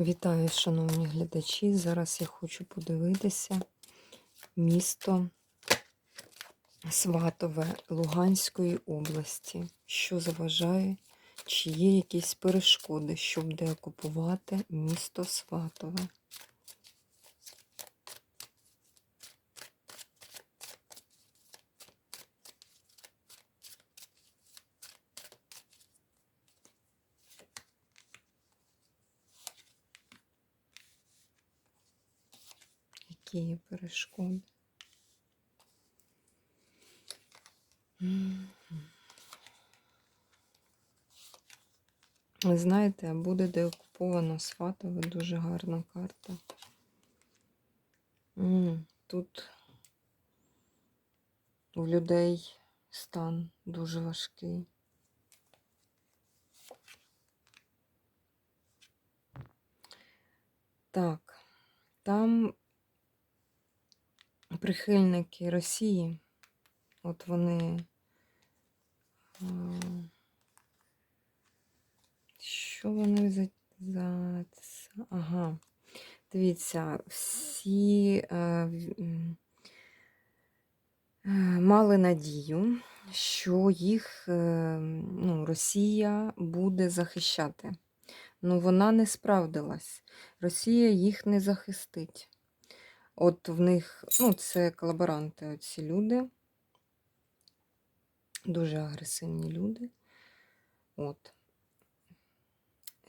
Вітаю, шановні глядачі. Зараз я хочу подивитися місто Сватове Луганської області. Що заважає, чи є якісь перешкоди, щоб деокупувати місто Сватове. Які перешкоди? Ви знаєте, буде деокуповано Сватове, дуже гарна карта. Тут у людей стан дуже важкий. Так, там прихильники Росії, от вони. Що вони за. Ага. Дивіться, всі е, е, мали надію, що їх е, ну, Росія буде захищати. Ну, вона не справдилась. Росія їх не захистить. От в них, ну, це колаборанти, оці люди. Дуже агресивні люди. От.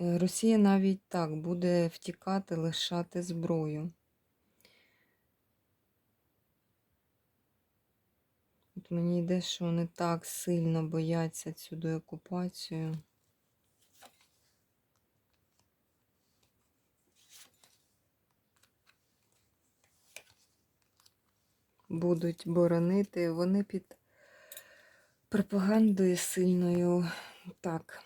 Е, Росія навіть так буде втікати, лишати зброю. От мені йде, що вони так сильно бояться цю деокупацію. Будуть боронити. Вони під пропагандою сильною. Так.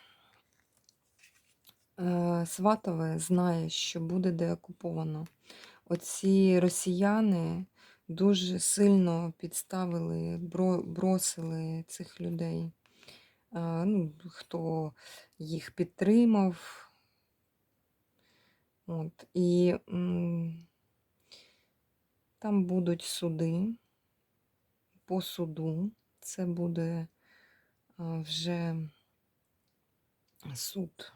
Е, Сватове знає, що буде деокуповано. Оці росіяни дуже сильно підставили, бросили цих людей. Е, Ну, хто їх підтримав. От. І м, там будуть суди. По суду це буде вже суд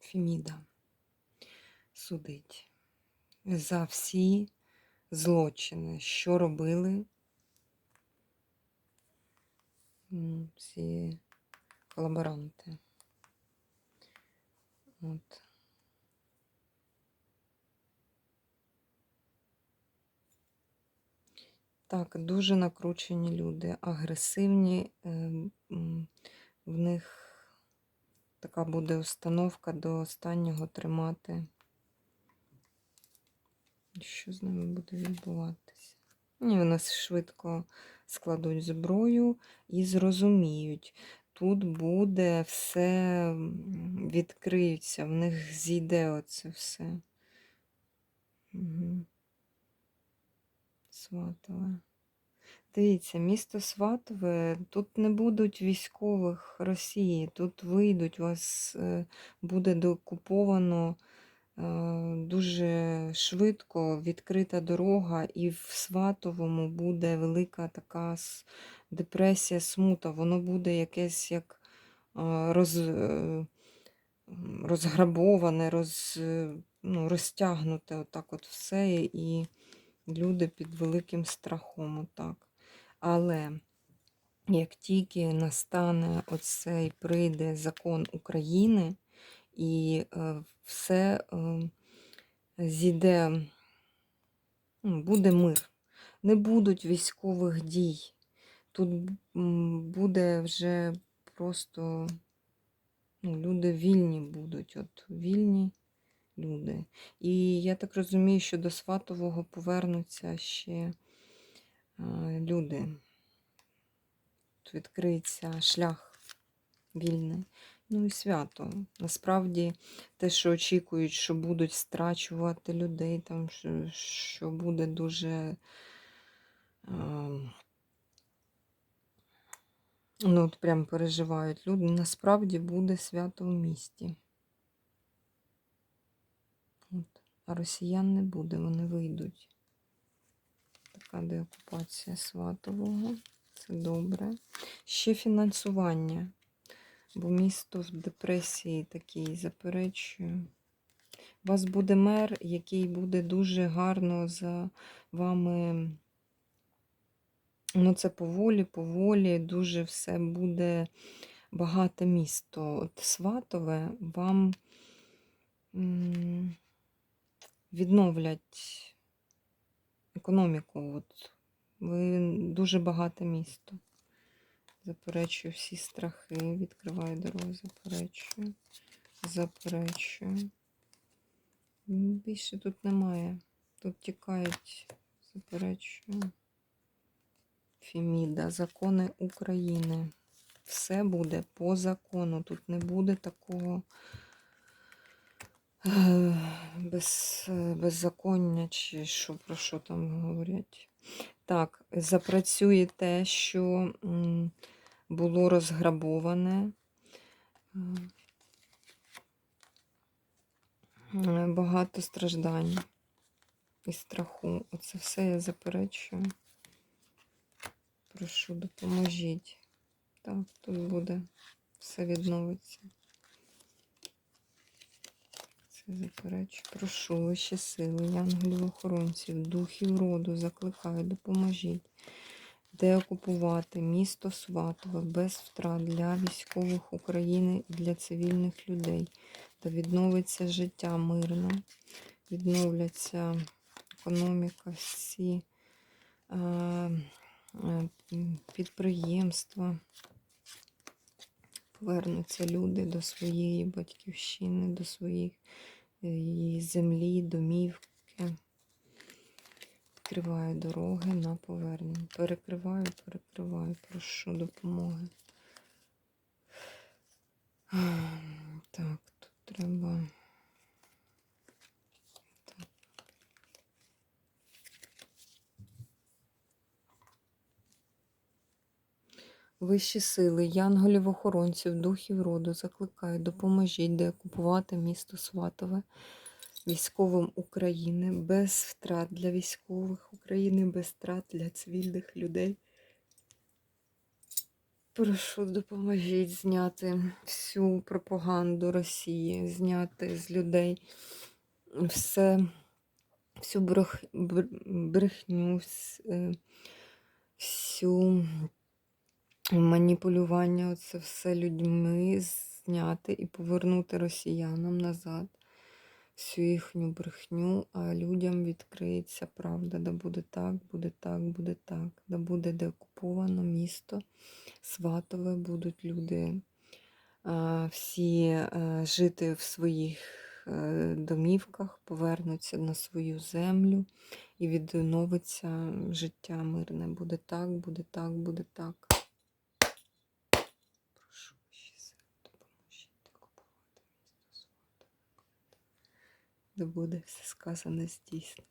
Феміда судить за всі злочини, що робили ці колаборанти. От. Так, дуже накручені люди, агресивні. е, В них така буде установка до останнього тримати. Що з ними буде відбуватися? Ні, вони швидко складуть зброю і зрозуміють. Тут буде все відкриється, в них зійде оце все. Угу. Сватове. Дивіться, місто Сватове, тут не будуть військових Росії, тут вийдуть, вас е, буде докуповано е, дуже швидко відкрита дорога, і в Сватовому буде велика така депресія, смута. Воно буде якесь як е, роз, розграбоване, роз, ну, розтягнуте отак от все, і люди під великим страхом. Отак. Але як тільки настане оцей прийде закон України, і е, все е, зійде, ну, буде мир, не будуть військових дій. Тут буде вже просто ну, люди вільні будуть, от вільні люди. І я так розумію, що до Сватового повернуться ще люди. Тут відкриється шлях вільний. Ну і свято. Насправді, те, що очікують, що будуть страчувати людей, там, що, що буде дуже. Ну, от прям переживають люди. Насправді буде свято в місті. А росіян не буде, вони вийдуть. Така деокупація Сватового. Це добре. Ще фінансування. Бо місто в депресії такій заперечую. У вас буде мер, який буде дуже гарно за вами. Ну, це поволі, поволі, дуже все буде багате місто. От Сватове вам відновлять економіку. От. Ви дуже багате місто. Заперечую всі страхи, відкриваю дорогу, заперечую, заперечую. Більше тут немає. Тут тікають, заперечую. Феміда, закони України. Все буде по закону. Тут не буде такого е, без, е, беззаконня, чи що про що там говорять. Так, запрацює те, що було розграбоване. Е, е, Багато страждань і страху. Оце все я заперечую. Прошу, допоможіть. Так, тут буде все відновиться. Це заперечую. Прошу вище сили, янголів охоронців, духів роду, закликаю, допоможіть. Де окупувати місто Сватове без втрат для військових України і для цивільних людей. Та відновиться життя мирно, відновляться економіка, всі. е, е, підприємства. Повернуться люди до своєї батьківщини, до своїх її землі, домівки. Відкриваю дороги на повернення. Перекриваю, перекриваю, прошу допомоги. Так, тут треба. Вищі сили, янголів охоронців, духів роду закликаю, допоможіть деокупувати місто Сватове військовим України без втрат для військових України, без втрат для цивільних людей. Прошу, допоможіть зняти всю пропаганду Росії, зняти з людей все, всю брох, бр- брехню, е, всю маніпулювання, це все людьми зняти і повернути росіянам назад всю їхню брехню, а людям відкриється правда. Да буде так, буде так, буде так. Да буде деокуповано місто, Сватове, будуть люди всі е, жити в своїх е, домівках, повернуться на свою землю і відновиться життя мирне. Буде так, буде так, буде так. Прошу, ще сил, допоможіть окупувати місто Сватове. Да буде все сказане здійснено.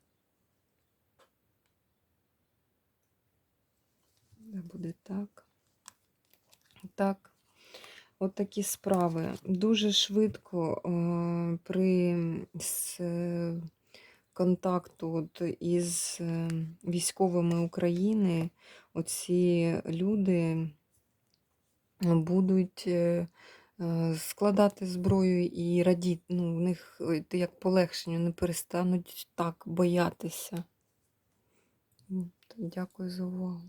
Да буде так. Так. От такі справи. Дуже швидко е, при е, контакту от із е, військовими України оці люди будуть е, складати зброю і радіти. Ну, в них е, як полегшення, не перестануть так боятися. Дякую за увагу.